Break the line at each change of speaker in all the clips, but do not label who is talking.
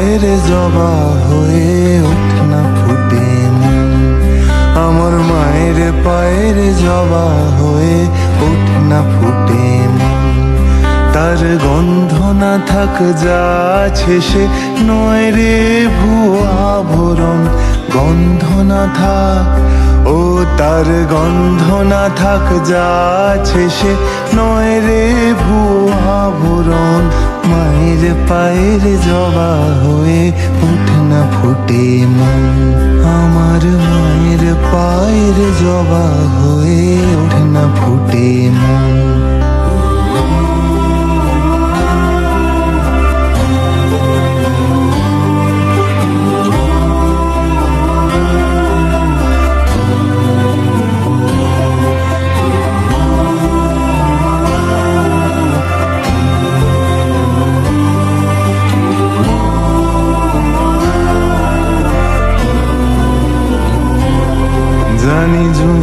পায়ের জবা হয়ে ওঠ না ফুটে আমার মায়ের পায়ের জবা হয়ে ওঠ না ফুটে তার গন্ধ না থাক যা সে নয় রে ভুয়া ভরণ গন্ধ না থাক ও তার গন্ধ না থাক যা সে নয় রে ভুয়া পায়ের জবা হয়ে উঠ না ফুটে মন। আমার মায়ের পায়ের জবা হয়ে উঠ না ফুটে মন।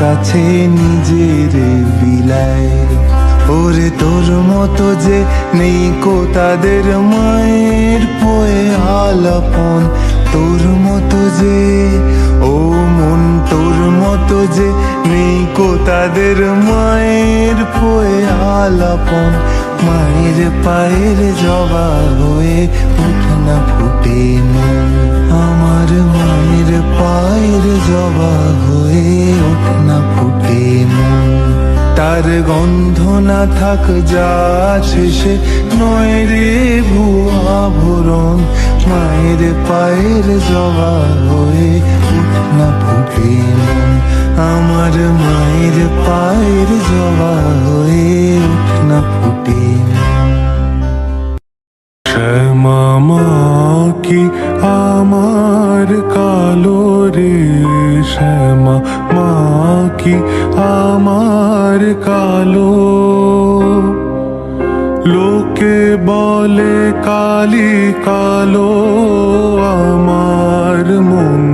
কাছে নিজের বিলায় ওরে তোর মতো যে নেই কো তাদের মায়ের পোয়ে আলাপন। তোর মতো যে, ও মন তোর মতো যে নেই কো তাদের মায়ের মায়ের পায়ের জবা হয়ে উঠ না ফুটে আমার মায়ের পায়ের জবা হয়ে উঠ না ফুটে তার গন্ধ না থাক যা সে নয় রে ভুয়া ভরণ মায়ের পায়ের জবা হয়ে উঠ না ফুটে আমার মায়ের পায়ের জবা হয়ে উঠ না ফুটে
শ্যামা কি আমার কালো রে শ্যামা মা কি আমার কালো। লোকে বলে কালি কালো আমার মন।